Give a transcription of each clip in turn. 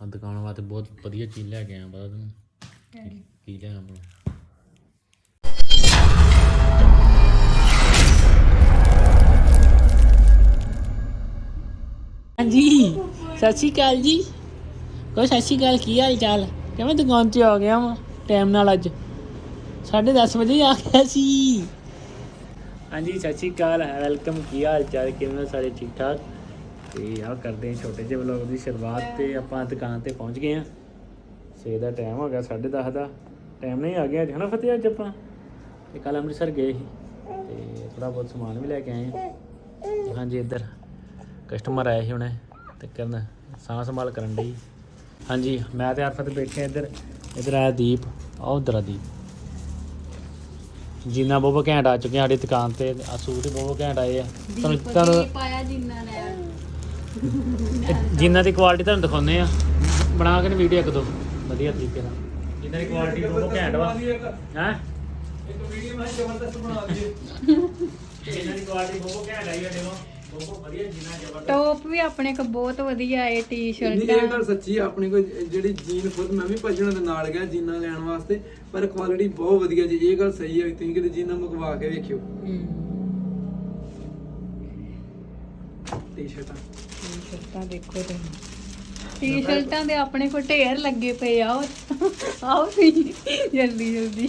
ਆ ਦੁਕਾਨ ਵਾਸਤੇ ਬਹੁਤ ਵਧੀਆ ਚੀਜ਼ ਲੈ ਕੇ ਆਇਆ ਪਤਾ ਤੈਨੂੰ ਕੀ- ਕੀ ਲਿਆ ਆਪਣਾ? ਹਾਂਜੀ ਸਤਿ ਸ਼੍ਰੀ ਅਕਾਲ ਜੀ। ਕੋ ਸਤਿ ਸ਼੍ਰੀ ਅਕਾਲ ਕੀ ਹਾਲ ਚਾਲ? ਕਿਵੇਂ ਦੁਕਾਨ 'ਚ ਆ ਗਿਆ ਵਾਂ ਟਾਈਮ ਨਾਲ ਅੱਜ? 10:30 ਵਜੇ ਆ ਗਿਆ ਸੀ। ਹਾਂਜੀ ਸਤਿ ਸ਼੍ਰੀ ਅਕਾਲ ਵੈਲਕਮ ਕੀ ਹਾਲ ਚਾਲ? ਕਿਵੇਂ ਹੋ ਸਾਰੇ? ਠੀਕ ਠਾਕ ਤੇ ਆ ਕਰਦੇ ਹਾਂ ਛੋਟੇ ਜਿਹੇ ਵਲੌਗ ਦੀ ਸ਼ੁਰੂਆਤ ਤੇ ਆਪਾਂ ਦੁਕਾਨ ਤੇ ਪਹੁੰਚ ਗਏ ਆ। ਸੇ ਦਾ ਟਾਈਮ ਹੋ ਗਿਆ 10:30 ਦਾ। ਟਾਈਮ ਨਹੀਂ ਆ ਗਿਆ ਅੱਜ ਹਨਾ ਫਤਿਹ ਅੱਜ ਆਪਾਂ? ਤੇ ਕੱਲ ਅੰਮ੍ਰਿਤਸਰ ਗਏ ਸੀ। ਤੇ ਥੋੜਾ ਬਹੁਤ ਸਮਾਨ ਵੀ ਲੈ ਕੇ ਆਏ ਹਾਂ ਹਾਂਜੀ ਇੱਧਰ ਕਸਟਮਰ ਆਏ ਸੀ ਹੁਣੇ ਤੇ ਕਰਨ ਸਾਂਭ ਸੰਭਾਲ ਕਰਨ ਲਈ ਹਾਂਜੀ ਮੈਂ ਤੇ ਅਰਫਤ ਬੈਠੇ ਇੱਧਰ। ਇੱਧਰ ਆਇਆ ਦੀਪ ਆਹ ਉਧਰ ਆ ਦੀਪ। ਜਿੰਨਾ ਬਹੁਤ ਘੈਂਟ ਆ ਚੁੱਕੇ ਆ ਸਾਡੀ ਦੁਕਾਨ ਤੇ ਆ ਸੂਟ ਬਹੁਤ ਘੈਂਟ ਆਏ ਆ। ਤੁਹਾਨੂੰ ਤੁਹਾਨੂੰ ਪਾਇਆ ਜਿੰਨਾ ਨੇ ਜਿੰਨਾ ਦੀ ਕੁਆਲਿਟੀ ਤੁਹਾਨੂੰ ਦਿਖਾਉਂਦੇ ਆ ਬਣਾ ਕੇ ਵੀਡੀਓ ਇੱਕ ਦੋ। ਵਧੀਆ ਤਰੀਕੇ ਨਾਲ। ਜਿੰਨਾ ਦੀ ਕੁਆਲਿਟੀ ਬਹੁਤ ਘੈਂਟ ਵਾ। ਹੈ? ਇੱਕ ਵੀਡੀਓ ਮੈਂ ਜ਼ਬਰਦਸਤ ਬਣਾ ਦਈਏ ਜਿੰਨਾ ਦੀ ਕੁਆਲਿਟੀ ਬਹੁਤ ਘੈਂਟ ਆਈ ਆ ਦੇਖੋ। ਬਹੁਤ ਵਧੀਆ ਜਿੰਨਾ ਜ਼ਬਰਦਸਤ। ਟੌਪ ਵੀ ਆਪਣੇ ਕੋ ਬਹੁਤ ਵਧੀਆ ਏ ਨਹੀਂ ਇਹ ਟੀ-ਸ਼ਰਟਾਂ ਗੱਲ ਸੱਚੀ ਆਪਣੀ ਕੋਈ ਜਿਹੜੀ ਜੀਨ ਖੁਦ ਮੈਂ ਵੀ ਭਜਣਾ ਦੇ ਨਾਲ ਗਿਆ ਜੀਨਾਂ ਲੈਣ ਵਾਸਤੇ ਪਰ ਕੁਆਲਿਟੀ ਬਹੁਤ ਵਧੀਆ ਜੀ। ਇਹ ਗੱਲ ਸਹੀ ਹੈ ਤੁਸੀਂ ਕਿਤੇ ਜੀਨਾਂ ਮੰਗਵਾ ਕੇ ਵੇਖਿਓ। ਟੀ-ਸ਼ਰਟਾਂ ਟੀ-ਸ਼ਰਟਾਂ ਦੇਖੋ ਤੁਸੀਂ ਟੀ-ਸ਼ਰਟਾਂ ਦੇ ਆਪਣੇ ਕੋ ਢੇਰ ਲੱਗੇ ਪਏ ਆ ਆਓ ਆਓ ਵੀ ਜਲਦੀ ਜਲਦੀ।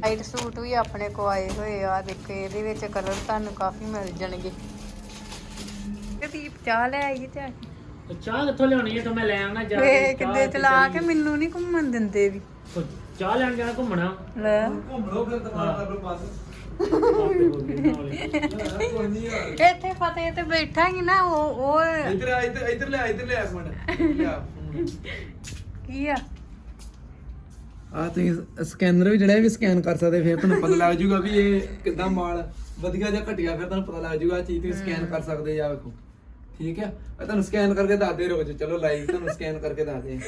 ਵਾਈਟ ਸੂਟ ਵੀ ਆਪਣੇ ਕੋ ਆਏ ਹੋਏ ਆ ਦੇਖੋ ਇਹਦੇ ਵਿੱਚ ਕਲਰ ਤੁਹਾਨੂੰ ਕਾਫੀ ਮਿਲ ਜਾਣਗੇ। ਤੇ ਦੀਪ ਚਾਹ ਲੈ ਆਈਏ ਤੇ ਤੇ ਚਾਹ ਕਿੱਥੋਂ ਲਿਆਉਣੀ ਹੈ? ਤਾਂ ਮੈਂ ਲੈ ਆਉਣਾ ਜਾ ਵੇ ਕੇ ਕਿੱਦੇ ਚਲਾ ਕੇ ਮੈਨੂੰ ਨਹੀਂ ਘੁੰਮਣ ਦਿੰਦੇ ਵੀ। ਉਹ ਚਾਹ ਲੈਣ ਜਾਣਾ ਘੁੰਮਣਾ? ਲੈ। ਘੁੰਮ ਲਓ ਫਿਰ ਹੋ ਇੱਥੇ ਫਤਿਹ ਤੇ ਬੈਠਾ ਹੀ ਨਾ ਉਹ ਉਹ ਇੱਧਰ ਆ ਇੱਧਰ ਇੱਧਰ ਲੈ ਇੱਧਰ ਲੈ ਲਿਆ ਕੀ ਆ? ਆ ਤੁਸੀਂ ਸਕੈਨਰ ਵੀ ਜਿਹੜਾ ਵੀ ਸਕੈਨ ਕਰ ਸਕਦੇ ਫਿਰ ਤੁਹਾਨੂੰ ਪਤਾ ਲੱਗ ਜਾਊਗਾ ਵੀ ਇਹ ਕਿੱਦਾਂ ਮਾਲ ਵਧੀਆ ਜਾਂ ਘਟਿਆ ਫਿਰ ਤੁਹਾਨੂੰ ਪਤਾ ਲੱਗ ਜਾਊਗਾ ਚੀਜ਼ ਤੁਸੀਂ ਸਕੈਨ ਕਰ ਸਕਦੇ ਆ ਵੇਖੋ। ਠੀਕ ਆ? ਆ ਤੁਹਾਨੂੰ ਸਕੈਨ ਕਰਕੇ ਦੱਸਦੇ ਰਹੋ ਜੀ ਚਲੋ ਲਾਈਵ ਤੁਹਾਨੂੰ ਸਕੈਨ ਕਰਕੇ ਦੱਸਦੇ।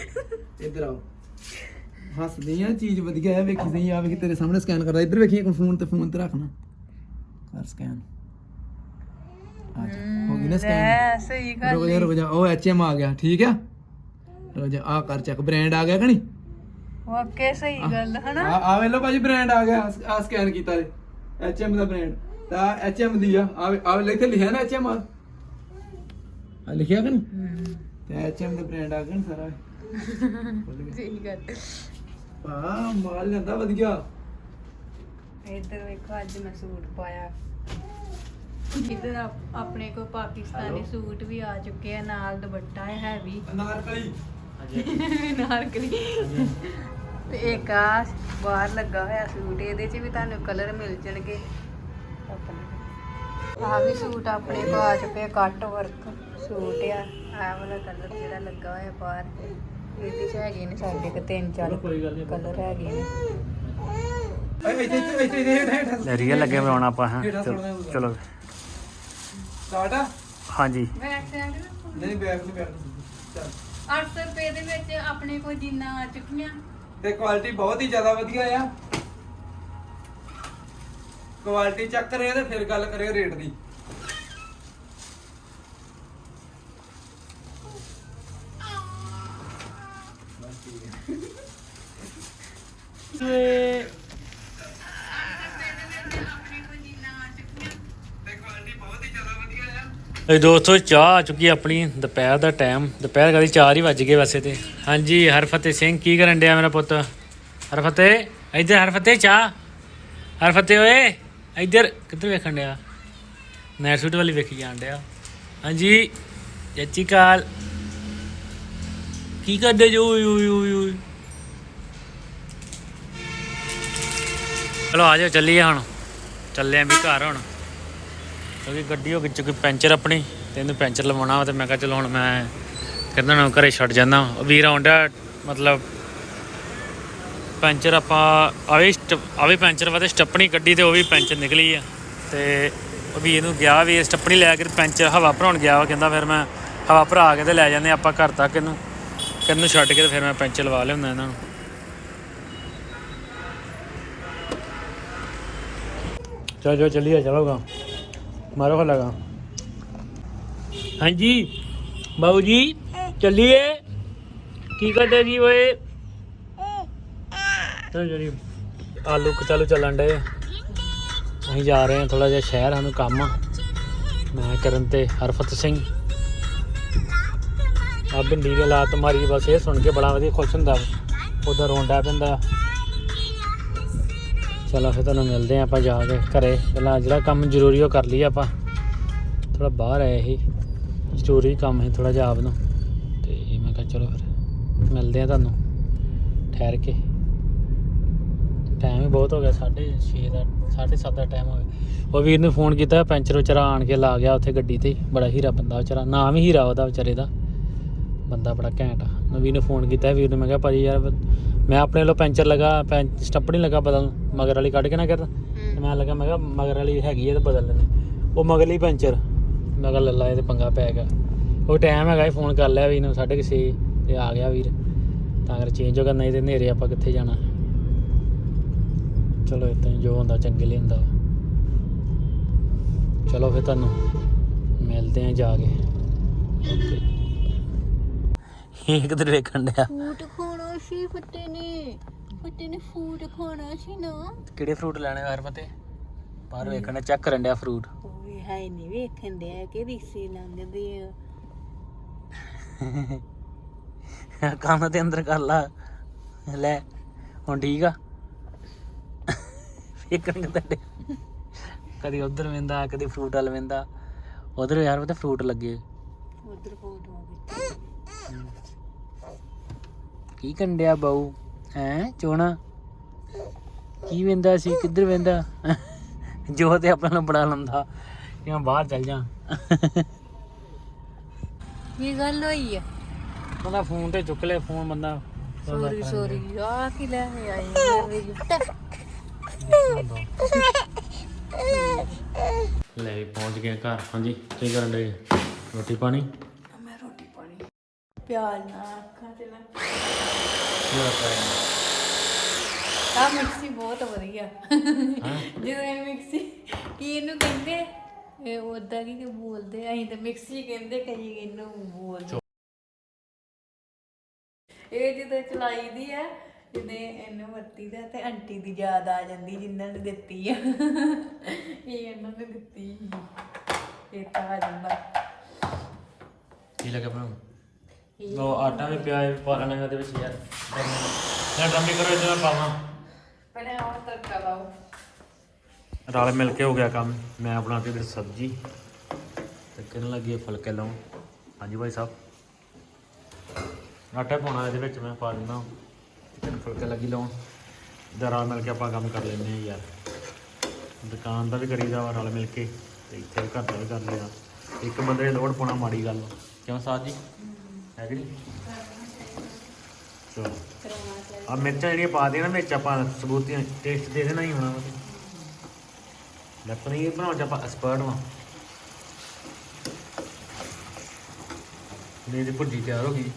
ਇੱਧਰ ਆਓ। ਹੱਸਦੀ ਆ ਚੀਜ਼ ਵਧੀਆ ਆ ਵੇਖੀ ਸਹੀ ਆ ਵੇਖੀ ਤੇਰੇ ਸਾਹਮਣੇ ਸਕੈਨ ਕਰਦਾ। ਇੱਧਰ ਵੇਖੀ ਇੱਕ ਫੋਨ ਤੇ ਫੋਨ ਤੇ ਰੱਖਣਾ ਕਰ ਸਕੈਨ ਆ ਜਾ ਹੋ ਗਈ ਨਾ ਸਕੈਨ ਲੈ ਸਹੀ ਗੱਲ ਰੁਕ ਜਾ ਰੁਕ ਜਾ ਉਹ ਐਚਐਮ ਆ ਗਿਆ ਠੀਕ ਆ? ਰੁਕ ਜਾ ਆ ਕਰ ਚੈੱਕ ਬ੍ਰਾਂਡ ਆ ਗਿਆ ਕਿ ਨਹੀਂ? ਵਾਕੇ ਸਹੀ ਗੱਲ ਹਨਾ? ਆ ਆ ਵੇ ਲੋ ਭਾਜੀ ਬ੍ਰਾਂਡ ਆ ਗਿਆ ਆ ਸਕੈਨ ਕੀਤਾ ਜੇ ਐਚਐਮ ਦਾ ਬ੍ਰਾਂਡ ਤਾਂ ਐਚਐਮ ਦੀ ਆ ਆ ਵੇ- ਆ ਵੇ ਇੱਥੇ ਲਿਖਿਆ ਨਾ ਐਚਐਮ ਆ। ਆ ਲਿਖਿਆ ਕਿ ਨਹੀਂ? ਤੇ ਐਚਐਮ ਦਾ ਬ੍ਰਾਂਡ ਆ ਗਿਆ ਨਾ ਸਾਰਾ। ਸਹੀ ਗੱਲ। ਆ ਮਾਲ ਲੈਂਦਾ ਵਧੀਆ। ਇੱਧਰ ਵੇਖੋ ਅੱਜ ਮੈਂ ਸੂਟ ਪਾਇਆ। ਇੱਧਰ ਆਪ- ਆਪਣੇ ਕੋ ਪਾਕਿਸਤਾਨੀ ਸੂਟ ਵੀ ਆ ਚੁੱਕੇ ਆ ਨਾਲ ਦੁਪੱਟਾ ਹੈ ਹੈਵੀ। ਅਨਾਰਕਲੀ। ਨਾਰਕਲੀ ਤੇ ਇੱਕ ਆ ਬਾਹਰ ਲੱਗਾ ਹੋਇਆ ਸੂਟ ਇਹਦੇ 'ਚ ਵੀ ਤੁਹਾਨੂੰ ਕਲਰ ਮਿਲ ਜਾਣਗੇ। ਆ ਵੀ ਸੂਟ ਆਪਣੇ ਕੋ ਆ ਚੁੱਕੇ ਕੱਟ ਵਰਕ ਸੂਟ ਆ। ਆ ਵਾਲਾ ਕਲਰ ਜਿਹੜਾ ਲੱਗਾ ਹੋਇਆ ਬਾਹਰ। ਇਹਦੇ 'ਚ ਹੈਗੇ ਨੇ ਸਾਡੇ ਕੋ ਤਿੰਨ ਚਾਰ ਚਲੋ ਕੋਈ ਗੱਲ ਨਹੀਂ ਕਲਰ ਹੈਗੇ ਨੇ। ਇੱਥੇ ਇੱਥੇ ਇੱਥੇ ਹੇਠ ਹੇਠ ਲੈ ਰੀਅਲ ਲੱਗੇ ਬਣਾਉਣਾ ਆਪਾਂ ਹਾਂ। ਚਲੋ- ਸਟਾਰਟ ਆ ਹਾਂਜੀ। ਬੈਕ ਸਾਈਡ ਨਹੀਂ ਬੈਕ ਨਹੀਂ ਬੈਕ ਚੱਲ। 800 ਰੁਪਏ ਦੇ ਵਿੱਚ ਆਪਣੇ ਕੋਲ ਜਿੰਨਾ ਆ ਚੁੱਕੀਆਂ। ਤੇ ਕੁਆਲਿਟੀ ਬਹੁਤ ਹੀ ਜ਼ਿਆਦਾ ਵਧੀਆ ਆ। ਕੁਆਲਿਟੀ ਚੈੱਕ ਕਰਿਓ ਤੇ ਫਿਰ ਗੱਲ ਕਰਿਓ ਰੇਟ ਦੀ। ਤੇ ਇਹ ਦੋਸਤੋ, ਚਾਹ ਆ ਚੁੱਕੀ ਆਪਣੀ, ਦੁਪਹਿਰ ਦਾ ਟਾਈਮ ਦੁਪਹਿਰ ਕਦੀ 4 ਹੀ ਵੱਜ ਗਏ ਵੈਸੇ ਤੇ। ਹਾਂਜੀ, ਹਰਫਤਿਹ ਸਿੰਘ, ਕੀ ਕਰਨ ਡਿਆ ਮੇਰਾ ਪੁੱਤ? ਹਰਫਤਿਹ, ਇੱਧਰ ਹਰਫਤਿਹ ਚਾਹ। ਹਰਫਤਿਹ ਓਏ, ਇੱਧਰ, ਕਿੱਧਰ ਵੇਖਣ ਡਿਆ? ਨੈਟ ਸੂਟ ਵਾਲੀ ਵੇਖੀ ਜਾਣ ਡਿਆ। ਹਾਂਜੀ ਜੱਚੀ ਕਾਲ ਕੀ ਕਰਦੇ ਜੋ ਓਏ ਓਏ ਓਏ। ਚਲੋ ਆ ਜਾਓ, ਚੱਲੀਏ ਹੁਣ। ਚੱਲੇ ਆਂ ਵੀ ਘਰ ਹੁਣ। ਕਿਉਂਕਿ ਗੱਡੀ ਹੋ ਗਈ ਚੁੱਕੀ ਪੈਂਚਰ ਆਪਣੀ, ਤੇ ਇਹਨੂੰ ਪੈਂਚਰ ਲਵਾਉਣਾ ਵਾ ਤੇ ਮੈਂ ਕਿਹਾ ਚਲੋ ਹੁਣ ਮੈਂ ਕਹਿੰਦਾ ਨਾ ਘਰੇ ਛੱਡ ਜਾਂਦਾ ਵੀਰ ਆਉਂਦਾ ਮਤਲਬ ਪੈਂਚਰ ਆਪਾਂ ਆਵੇ ਆਵੇ ਪੈਂਚਰ ਵਾ ਤੇ ਸਟੱਪਣੀ ਕੱਢੀ ਤੇ ਉਹ ਵੀ ਪੈਂਚਰ ਨਿਕਲੀ ਆ। ਤੇ ਉਹ ਵੀ ਇਹਨੂੰ ਗਿਆ ਵੀ ਸਟੱਪਣੀ ਲੈ ਕੇ ਪੈਂਚਰ ਹਵਾ ਭਰਾਉਣ ਗਿਆ ਵਾ, ਕਹਿੰਦਾ ਫਿਰ ਮੈਂ ਹਵਾ ਭਰਾ ਕੇ ਤੇ ਲੈ ਜਾਂਦੇ ਆਪਾਂ ਘਰ ਤੱਕ ਇਹਨੂੰ। ਕਿੰਨੂੰ ਛੱਡ ਕੇ ਤੇ ਫਿਰ ਮੈਂ ਪੈਂਚਰ ਲਵਾ ਲਿਆਉਂਦਾ ਇਹਨਾਂ ਨੂੰ। ਚਲੋ ਜੋ ਚੱਲੀਏ ਚਲੋਗਾ ਮਾਰੋ ਖਾ ਹਾਂਜੀ ਬਾਬੂ ਜੀ, ਚੱਲੀਏ। ਕੀ ਕਰਦੇ ਜੀ ਓਏ? ਚਲੋ ਜੀ ਆਲੂ ਕਚਾਲੂ ਚੱਲਣ ਡੇ ਅਸੀਂ ਜਾ ਰਹੇ ਹਾਂ ਥੋੜਾ ਜਿਹਾ ਸ਼ਹਿਰ, ਸਾਨੂੰ ਕੰਮ ਆ। ਮੈਂ, ਕਰਨ ਤੇ ਹਰਫਤ ਸਿੰਘ। ਆ ਬਿੰਦੀ ਦੇ ਲਾਤ ਮਾਰੀ, ਬਸ ਇਹ ਸੁਣ ਕੇ ਬੜਾ ਵਧੀਆ ਖੁਸ਼ ਹੁੰਦਾ ਉਧਰ ਰੋਂਡਾ ਪੈਂਦਾ। ਚਲੋ ਫਿਰ ਤੁਹਾਨੂੰ ਮਿਲਦੇ ਆ ਆਪਾਂ ਜਾ ਕੇ ਘਰੇ। ਪਹਿਲਾਂ ਜਿਹੜਾ ਕੰਮ ਜ਼ਰੂਰੀ ਉਹ ਕਰ ਲਈਏ ਆਪਾਂ। ਥੋੜਾ ਬਾਹਰ ਆਏ ਸੀ। ਜ਼ਰੂਰੀ ਕੰਮ ਸੀ ਥੋੜਾ ਜਿਹਾ ਆਪ ਨੂੰ। ਤੇ ਮੈਂ ਕਿਹਾ ਚਲੋ ਫਿਰ ਮਿਲਦੇ ਆ ਤੁਹਾਨੂੰ ਠਹਿਰ ਕੇ। ਟਾਈਮ ਵੀ ਬਹੁਤ ਹੋ ਗਿਆ 6:30 ਦਾ 7:30 ਦਾ ਟਾਈਮ ਹੋ ਗਿਆ। ਉਹ ਵੀਰ ਨੇ ਫੋਨ ਕੀਤਾ, ਪੈਂਚਰ ਵਿਚਾਰਾ ਆਣ ਕੇ ਲਾ ਗਿਆ ਉੱਥੇ ਗੱਡੀ ਤੇ। ਬੜਾ ਹੀਰਾ ਬੰਦਾ ਵਿਚਾਰਾ, ਨਾਮ ਹੀ ਹੀਰਾ ਉਹਦਾ ਵਿਚਾਰੇ ਦਾ। ਬੰਦਾ ਬੜਾ ਘੈਂਟ ਆ। ਨਵੀਂ ਨੇ ਫੋਨ ਕੀਤਾ, ਵੀਰ ਨੂੰ ਮੈਂ ਕਿਹਾ ਭਾਜੀ ਯਾਰ, ਮੈਂ ਆਪਣੇ ਵੱਲੋਂ ਪੈਂਚਰ ਲਗਾ ਪੈਂਚ ਸਟੱਪ ਨਹੀਂ ਲਗਾ ਬਦਲ ਮਗਰ ਵਾਲੀ ਕੱਢ ਕੇ ਨਾ ਕਰ ਤੇ ਮੈਂ ਲੱਗਾ ਮੈਂ ਕਿਹਾ ਮਗਰ ਵਾਲੀ ਹੈਗੀ ਹੈ ਤੇ ਬਦਲ ਲੈਣੇ ਉਹ ਮਗਰਲੀ ਪੈਂਚਰ ਮੈਂ ਕਿਹਾ ਲੱਲਾ ਇਹ ਤੇ ਪੰਗਾ ਪੈ ਗਿਆ। ਉਹ ਟਾਈਮ ਹੈਗਾ ਫੋਨ ਕਰ ਲਿਆ ਵੀਰ ਨੂੰ 6:30 ਤੇ ਆ ਗਿਆ ਵੀਰ। ਤਾਂ ਕਰ ਚੇਂਜ ਹੋ ਗਿਆ ਨਹੀਂ ਤੇ ਹਨੇਰੇ ਆਪਾਂ ਕਿੱਥੇ ਜਾਣਾ। ਚਲੋ ਇਦਾਂ ਹੀ ਜੋ ਹੁੰਦਾ ਚੰਗੇ ਲਈ ਹੁੰਦਾ। ਵਾ। ਚਲੋ ਫਿਰ ਤੁਹਾਨੂੰ ਮਿਲਦੇ ਆ ਜਾ ਕੇ। ਓਕੇ ਇਹ ਕਿਧਰ ਵੇਖਣ ਡਿਆ? ਫੂਟ ਖਾਣਾ ਸੀ ਫੱਤੇ ਨੇ। ਫੱਤੇ ਨੇ ਫੂਟ ਖਾਣਾ ਸੀ ਨਾ। ਕਿਹੜੇ ਫਰੂਟ ਲੈਣੇ ਯਾਰ ਪਤੇ ਬਾਹਰ ਵੇਖਣ ਚੈੱਕ ਕਰਨ ਡਿਆ ਫਰੂਟ ਉਹ ਵੀ ਹੈ ਨਹੀਂ ਵੇਖਣ ਦੇ ਕਿ ਰਿਸ਼ੇ ਲੰਘਦੇ ਆ। ਕੰਮ ਤੇ ਅੰਦਰ ਕਰ ਲਾ। ਲੈ ਹੁਣ ਠੀਕ ਆ? ਵੇਖਣ ਕਿਤੇ ਕਦੀ ਉਧਰ ਵੇਂਦਾ ਕਦੀ ਫਰੂਟ ਵਾਲ ਵੇਂਦਾ ਉਧਰ ਯਾਰ ਪਤਾ ਫਰੂਟ ਲੱਗੇ। ਉਧਰ ਫੋਟੋ ਵਿੱਚ ਕੀ ਕੰਡਿਆ ਬਾਊ? ਹੈ ਚੋਣਾ? ਕੀ ਵੇਂਦਾ ਸੀ? ਕਿੱਧਰ ਵੇਂਦਾ? ਜੋ ਤੇ ਆਪਣਾ ਨੂੰ ਬੜਾ ਲੰਦਾ। ਕਿ ਮੈਂ ਬਾਹਰ ਚੱਲ ਜਾ। ਕੀ ਗੱਲ ਹੋਈ ਆ? ਬੰਦਾ ਫੋਨ ਤੇ ਚੁੱਕ ਲੈ ਫੋਨ ਬੰਦਾ। ਸੋਰੀ ਸੋਰੀ ਆ ਕੀ ਲੈ ਆਈ ਮੇਰੇ ਲੈ ਪਹੁੰਚ ਗਏ ਘਰ। ਹਾਂਜੀ ਕੀ ਕਰਨ ਦੇ ਰੋਟੀ ਪਾਣੀ? ਪਿਆਜ਼ ਨਾ ਅੱਖਾਂ ਤੇ ਨਾ। ਆ ਮਿਕਸੀ ਬਹੁਤ ਵਧੀਆ। ਜਦੋਂ ਇਹ ਮਿਕਸੀ ਕੀ ਇਹਨੂੰ ਕਹਿੰਦੇ? ਇਹ ਉਦਾਂ ਕੀ ਬੋਲਦੇ? ਅਸੀਂ ਤਾਂ ਮਿਕਸੀ ਕਹਿੰਦੇ ਕਈ ਇਹਨੂੰ ਬੋਲਦੇ। ਇਹ ਜਦੋਂ ਚਲਾਈ ਦੀ ਆ ਜਿਹਨੇ ਇਹਨੂੰ ਵਰਤੀ ਦਾ ਤੇ ਆਂਟੀ ਦੀ ਯਾਦ ਆ ਜਾਂਦੀ ਜਿਨ੍ਹਾਂ ਨੇ ਦਿੱਤੀ ਆ। ਇਹ ਇਹਨਾਂ ਨੇ ਦਿੱਤੀ। ਇਹ ਤਾਂ ਆ ਜਾਂਦਾ। ਕੀ ਲੱਗਾ ਬਣਾਉਣ ਉਹ ਆਟਾ ਵੀ ਪਿਆ ਹੈ ਪਾ ਲੈਣਾ ਇਹਦੇ ਵਿੱਚ ਯਾਰ। ਲੈ ਡੰਮੀ ਕਰੋ ਇਹਦੇ ਨਾਲ ਪਾਵਾਂ। ਪਹਿਲੇ ਆਹ ਤੜਕਾ ਲਾਓ। ਰਲ ਮਿਲ ਕੇ ਹੋ ਗਿਆ ਕੰਮ। ਮੈਂ ਬਣਾਤੀ ਤੇ ਸਬਜ਼ੀ। ਤੇ ਕਿਰਨ ਲੱਗੀ ਫੁਲਕੇ ਲਾਉਣ? ਹਾਂਜੀ ਭਾਈ ਸਾਹਿਬ। ਆਟਾ ਪਾਉਣਾ ਇਹਦੇ ਵਿੱਚ ਮੈਂ ਪਾ ਦਿੰਦਾ। ਚਿਕਨ ਫੁਲਕੇ ਲੱਗੀ ਲਾਉਣ। ਇਧਰ ਰਲ ਮਿਲ ਕੇ ਆਪਾਂ ਕੰਮ ਕਰ ਲੈਂਦੇ ਹਾਂ ਯਾਰ। ਦੁਕਾਨ ਦਾ ਵੀ ਕਰੀਦਾ ਵਾ ਰਲ ਮਿਲ ਕੇ। ਤੇ ਇੱਥੇ ਵੀ ਘਰ ਦਾ ਵੀ ਕਰ ਲਿਆ। ਇੱਕ ਬੰਦੇ ਦੀ ਲੋੜ ਪਾਉਣਾ ਮਾੜੀ ਗੱਲ। ਵਾ। ਕਿਉਂ ਸਾਥ ਜੀ? ਹੈ ਕਿ ਨਹੀਂ? ਚਲੋ। ਆ ਮਿਰਚਾਂ ਜਿਹੜੀਆਂ ਪਾ ਦੇਣਾ ਵਿੱਚ ਆਪਾਂ ਸਬੂਤੀਆਂ ਟੇਸਟ ਦੇ ਦੇਣਾ ਹੀ ਹੋਣਾ ਵਾ। ਤੇ। ਲੈ ਪਨੀਰ ਬਣਾਉਣ ਚ ਆਪਾਂ ਐਕਸਪਰਟ ਵਾਂ। ਪਨੀਰ ਦੀ ਭੁਰਜੀ ਤਿਆਰ ਹੋ ਗਈ।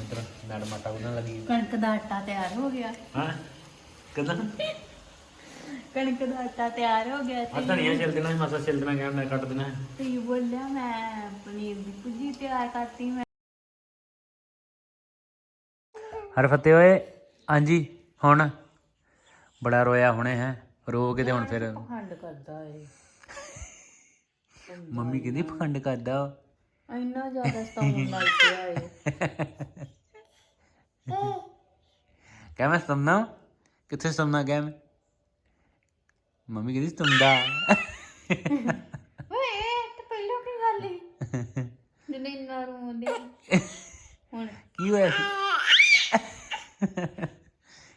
ਇਧਰ ਮੈਡਮ ਆਟਾ ਗੁੰਨਣ ਲੱਗੀ। ਕਣਕ ਦਾ ਆਟਾ ਤਿਆਰ ਹੋ ਗਿਆ। ਹਾਂ? ਕਿਦਾਂ? ਕਣਕ ਦਾ ਆਟਾ ਤਿਆਰ ਹੋ ਗਿਆ ਆ ਧਨੀਆ ਛਿਲ ਦੇਣਾ ਸੀ, ਮਾਸਾ ਛਿਲ ਦੇਣਾ ਗਿਆ ਮੈਂ ਕੱਟ ਦੇਣਾ। ਹੈ। ਤੇ ਬੋਲਿਆ ਮੈਂ ਪਨੀਰ ਦੀ ਭੁਜੀ ਤਿਆਰ ਕਰਤੀ ਮੈਂ। ਹਰ ਫਤਿਹ ਓਏ ਹਾਂਜੀ ਹੁਣ। ਬੜਾ ਰੋਇਆ ਹੁਣੇ ਹੈ ਰੋ ਕੇ ਤੇ ਹੁਣ ਫਿਰ ਖੰਡ ਕਰਦਾ ਏ। ਮੰਮੀ ਕਹਿੰਦੀ ਫੰਡ ਕਰਦਾ ਇੰਨਾ ਜ਼ਿਆਦਾ ਸਤਾਉਣ ਲੱਗ ਪਿਆ ਏ। ਕਹਿ ਮੈਂ ਸੁਣਨਾ ਕਿੱਥੇ ਸੁਣਨਾ ਕਹਿ ਮੈਂ? ਮੰਮੀ ਕਹਿੰਦੀ ਸੁਣਦਾ ਓਏ ਇਹ ਤਾਂ ਪਹਿਲਾਂ ਕੀ ਗੱਲ ਸੀ ਜਿਹਨੇ ਇੰਨਾ ਰੋਂਦੇ ਹੁਣ। ਕੀ ਹੋਇਆ ਸੀ?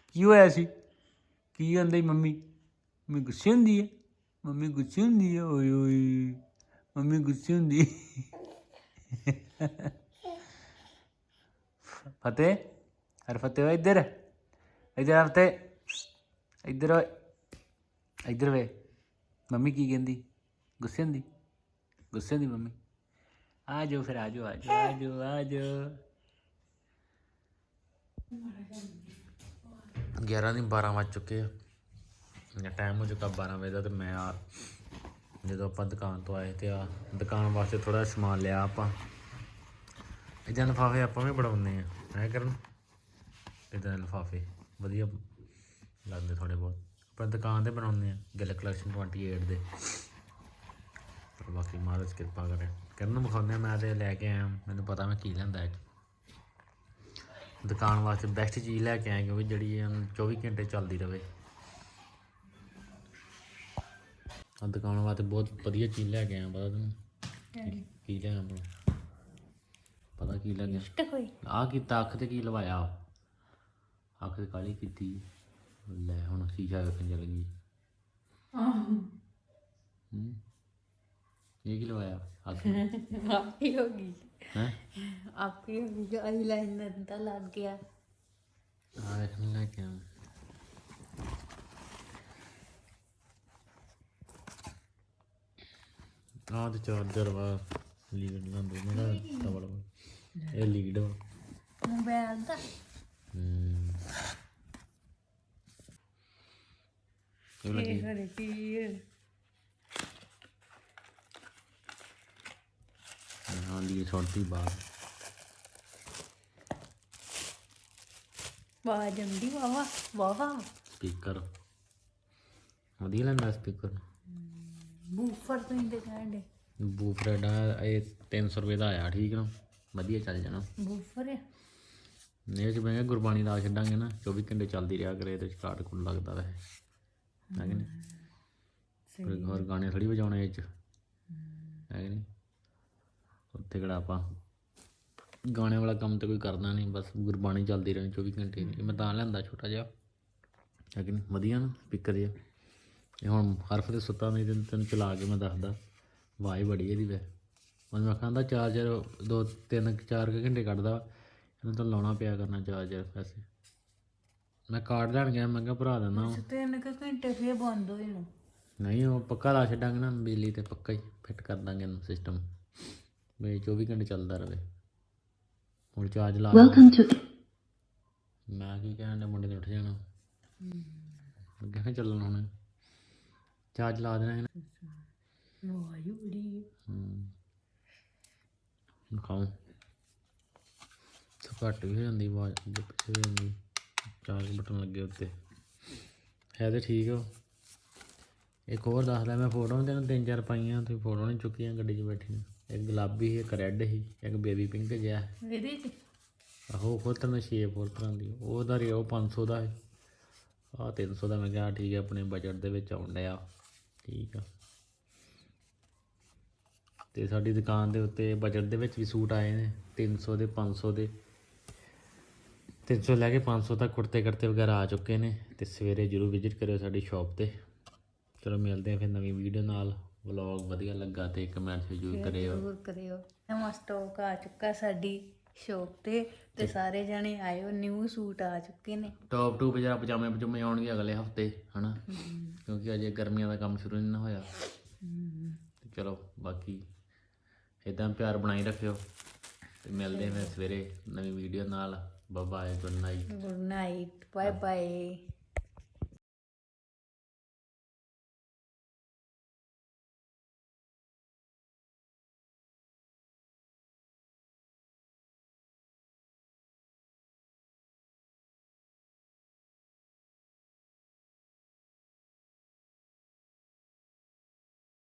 ਕੀ ਹੋਇਆ ਸੀ? ਕੀ ਕਹਿੰਦੀ ਮੰਮੀ? ਮੰਮੀ ਗੁੱਸੇ ਹੁੰਦੀ ਹੈ ਮੰਮੀ ਗੁੱਸੇ ਹੁੰਦੀ ਹੈ ਓਏ ਓਏ। ਮੰਮੀ ਗੁੱਸੇ ਹੁੰਦੀ। ਫਤਿਹ? ਹਰ ਫਤਿਹ ਇੱਧਰ। ਇੱਧਰ ਆ ਫਤਿਹ। ਇੱਧਰ ਓਏ। ਇੱਧਰ ਵੇ। ਮੰਮੀ ਕੀ ਕਹਿੰਦੀ? ਗੁੱਸੇ ਹੁੰਦੀ? ਗੁੱਸੇ ਹੁੰਦੀ ਮੰਮੀ? ਆ ਜਾਓ ਫਿਰ ਆ ਜਾਓ ਆ ਜਾਓ ਆ ਜਾਓ ਆ ਜਾਓ 11 ਦੀ 12 ਵੱਜ ਚੁੱਕੇ ਆ। ਜਾਂ ਟਾਈਮ ਹੋ ਚੁੱਕਾ 12 ਵਜੇ ਦਾ ਤੇ ਮੈਂ ਆ ਜਦੋਂ ਆਪਾਂ ਦੁਕਾਨ ਤੋਂ ਆਏ ਤੇ ਆ ਦੁਕਾਨ ਵਾਸਤੇ ਥੋੜਾ ਸਮਾਨ ਲਿਆ ਆਪਾਂ। ਇਦਾਂ ਲਿਫਾਫੇ ਆਪਾਂ ਵੀ ਬਣਾਉਂਦੇ ਆ। ਹੈ ਕਰਨ? ਇਦਾਂ ਲਿਫਾਫੇ। ਵਧੀਆ ਲੱਗਦੇ ਥੋੜੇ ਬਹੁਤ। ਆਪਾਂ ਦੁਕਾਨ ਤੇ ਬਣਾਉਂਦੇ ਆ ਗਿੱਲ ਕਲੈਕਸ਼ਨ 28 ਦੇ। ਪਰ ਬਾਕੀ ਮਹਾਰਾਜ ਕਿਰਪਾ ਕਰੇ। ਕਰਨ ਨੂੰ ਵਿਖਾਉਂਦੇ ਮੈਂ ਤੇ ਲੈ ਕੇ ਆਇਆ ਮੈਨੂੰ ਪਤਾ ਮੈਂ ਕੀ ਲੈਂਦਾ ਅੱਜ। ਦੁਕਾਨ ਵਾਸਤੇ ਬੈਸਟ ਚੀਜ਼ ਲੈ ਕੇ ਆਏ ਕਿਉਂਕਿ ਜਿਹੜੀ ਇਹ 24 ਘੰਟੇ ਚੱਲਦੀ ਰਵੇ। ਆ ਦੁਕਾਨ ਵਾਸਤੇ ਬਹੁਤ ਵਧੀਆ ਚੀਜ਼ ਲੈ ਕੇ ਆਇਆ ਪਤਾ ਤੈਨੂੰ? ਕੀ- ਲਿਆ ਆਪਣਾ ਪਤਾ ਕੀ ਲੱਗਿਆ ਤੇ ਕੋਈ? ਆ ਕੀਤਾ ਅੱਖ ਤੇ ਕੀ ਲਵਾਇਆ? ਅੱਖ ਤੇ ਕਾਲੀ ਕੀਤੀ? ਲੈ ਹੁਣ ਸ਼ੀਸ਼ਾ ਵੇਖਣ ਚੱਲ ਗਈ ਹੂੰ? ਇਹ ਕੀ ਲਵਾਇਆ? ਅੱਖ ਆਪੀ ਹੋ ਗਈ। ਹੈ? ਆਪੀ ਹੋ ਗਈ ਆਈਲਾਈਨਰ ਤਾਂ ਲੱਗ ਗਿਆ। ਆ ਵੇਖ ਮੈਂ ਲੈ ਕੇ ਆਇਆ ਆ ਤੇ ਚਾਰਜਰ ਵਾ ਲੀਡ ਨਾ ਦੋਨਾਂ ਦਾ ਡਬਲ ਵਾ। ਇਹ ਲੀਡ ਵਾ। ਮੋਬਾਈਲ ਦਾ। ਹੂੰ। ਸਪੀਕਰ ਵਧੀਆ ਲੈਂਦਾ ਸਪੀਕਰ ਬੂਫਰ ਤੋਂ ਹੀ ਇਹ 300 ਰੁਪਏ ਦਾ ਆਇਆ ਠੀਕ ਨਾ ਵਧੀਆ ਚੱਲ ਜਾਣਾ ਬੂਫਰ ਆ ਇਹ ਚ ਮੈਂ ਕਿਹਾ ਗੁਰਬਾਣੀ ਲਾ ਛੱਡਾਂਗੇ ਨਾ 24 ਘੰਟੇ ਚੱਲਦੀ ਰਿਹਾ ਕਰੇ ਚ ਕਾਟ ਕੁੱਲ ਲੱਗਦਾ ਵੈਸੇ ਹੈ ਕਿ ਨਹੀਂ? ਫਿਰ ਹੋਰ ਗਾਣੇ ਥੋੜੀ ਵਜਾਉਣੇ ਇਹ ਚ ਹੈ ਕਿ ਨਹੀਂ? ਉੱਥੇ ਕਿਹੜਾ ਆਪਾਂ ਗਾਣੇ ਵਾਲਾ ਕੰਮ ਤੇ ਕੋਈ ਕਰਦਾ ਨਹੀਂ ਬਸ ਗੁਰਬਾਣੀ ਚੱਲਦੀ ਰਹਿਣੀ 24 ਘੰਟੇ ਇਹ ਮੈਂ ਤਾਂ ਲੈਂਦਾ ਛੋਟਾ ਜਿਹਾ। ਹੈ ਕਿ ਨਹੀਂ? ਵਧੀਆ ਨਾ ਸਪੀਕਰ ਜਿਹਾ। ਇਹ ਹੁਣ ਹਰਫ ਤੇ ਸੁੱਤਾ ਨਹੀਂ ਤੈਨੂੰ ਤੈਨੂੰ ਚਲਾ ਕੇ ਮੈਂ ਦੱਸਦਾ। ਆਵਾਜ਼ ਬੜੀ ਇਹਦੀ ਵੈ। ਮੈਨੂੰ ਆਖਾਂ ਦਾ ਚਾਰਜਰ ਦੋ ਤਿੰਨ ਚਾਰ ਕੁ ਘੰਟੇ ਕੱਢਦਾ ਇਹਨੂੰ ਤਾਂ ਲਾਉਣਾ ਪਿਆ ਕਰਨਾ ਚਾਰਜਰ ਵੈਸੇ। ਮੈਂ ਕਾਰਡ ਲੈਣ ਗਿਆ ਮੈਂ ਕਿਹਾ ਭਰਾ ਦਿੰਦਾ ਵਾਂ। ਤਿੰਨ ਕੁ ਘੰਟੇ ਫੇਰ ਬੰਦ ਹੋ ਜਾਣਾ। ਨਹੀਂ ਉਹ ਪੱਕਾ ਲਾ ਛੱਡਾਂਗੇ ਨਾ ਬਿਜਲੀ ਤੇ ਪੱਕਾ ਹੀ ਫਿੱਟ ਕਰ ਦਾਂਗੇ ਇਹਨੂੰ ਸਿਸਟਮ ਵੀ 24 ਘੰਟੇ ਚੱਲਦਾ ਰਹੇ। ਹੁਣ ਚਾਰਜ ਲਾ Welcome to ਮੈਂ ਕੀ ਕਹਿਣ ਦੇ ਮੁੰਡੇ ਨੇ ਉੱਠ ਜਾਣਾ। ਅੱਗੇ ਕਿਹਾ ਚੱਲਣ ਹੁਣ? ਚਾਰਜ ਲਾ ਦੇਣਾ ਹੈ ਨਾ ਆਵਾਜ਼ ਬੜੀ ਹੂੰ। ਖਾਉ ਤਾਂ ਘੱਟ ਵੀ ਹੋ ਜਾਂਦੀ ਆਵਾਜ਼ ਅੱਗੇ ਪਿੱਛੇ ਹੋ ਜਾਂਦੀ। ਚਾਰਜ ਬਟਨ ਲੱਗੇ ਉੱਤੇ। ਹੈ ਤੇ ਠੀਕ ਹੋ ਇੱਕ ਹੋਰ ਦੱਸਦਾ ਮੈਂ ਫੋਟੋ ਤੈਨੂੰ ਤਿੰਨ ਚਾਰ ਪਾਈਆਂ ਤੁਸੀਂ ਫੋਟੋ ਨਹੀਂ ਚੁੱਕੀਆਂ ਗੱਡੀ 'ਚ ਬੈਠੀ ਨੂੰ। ਇੱਕ ਗੁਲਾਬੀ ਸੀ ਇੱਕ ਰੈੱਡ ਸੀ ਇੱਕ ਬੇਬੀ ਪਿੰਕ ਜਿਹਾ। ਇਹਦੇ ਚ ਆਹੋ ਹੋਰ ਤਰ੍ਹਾਂ ਦਾ ਸ਼ੇਪ ਹੋਰ ਤਰ੍ਹਾਂ ਦੀ। ਉਹਦਾ ਰੇ ਉਹ 500 ਦਾ ਹੈ ਆ 300 ਦਾ ਮੈਂ ਕਿਹਾ ਠੀਕ ਹੈ ਆਪਣੇ ਬਜਟ ਦੇ ਵਿੱਚ ਆਉਣ ਡਿਆ। ਠੀਕ ਆ। ਤੇ ਸਾਡੀ ਦੁਕਾਨ ਦੇ ਉੱਤੇ ਬਜਟ ਦੇ ਵਿੱਚ ਵੀ ਸੂਟ ਆਏ ਨੇ 300 ਦੇ 500 ਦੇ। 300 ਲੈ ਕੇ 500 ਤੱਕ ਕੁੜਤੇ ਕਰਤੇ ਵਗੈਰਾ ਆ ਚੁੱਕੇ ਨੇ ਤੇ ਸਵੇਰੇ ਜਰੂਰ ਵਿਜ਼ਿਟ ਕਰਿਓ ਸਾਡੀ ਸ਼ਾਪ ਤੇ। ਚਲੋ ਮਿਲਦੇ ਆ ਫਿਰ ਨਵੀਂ ਵੀਡੀਓ ਨਾਲ। ਵਲੌਗ ਵਧੀਆ ਲੱਗਾ ਤੇ ਕਮੈਂਟ ਜ਼ਰੂਰ ਕਰਿਓ। ਜ਼ਰੂਰ ਕਰਿਓ। ਨਵਾਂ ਸਟਾਕ ਆ ਚੁੱਕਾ ਸਾਡੀ ਸ਼ੋਪ ਤੇ ਤੇ ਸਾਰੇ ਜਣੇ ਆਇਓ ਨਿਊ ਸੂਟ ਆ ਚੁੱਕੇ ਨੇ। ਟੌਪ ਟੂ ਵਜਾ ਪਜਾਮੇ ਪਜੂਮੇ ਆਉਣਗੇ ਅਗਲੇ ਹਫ਼ਤੇ ਹਨਾ? ਕਿਉਂਕਿ ਅਜੇ ਗਰਮੀਆਂ ਦਾ ਕੰਮ ਸ਼ੁਰੂ ਨਹੀਂ ਨਾ ਹੋਇਆ। ਤੇ ਚਲੋ ਬਾਕੀ ਇਦਾਂ ਪਿਆਰ ਬਣਾਈ ਰੱਖਿਓ। ਤੇ ਮਿਲਦੇ ਹਾਂ ਸਵੇਰੇ ਨਵੀਂ ਵੀਡੀਓ ਨਾਲ। Bye-bye. Good night. Good night. Bye-bye.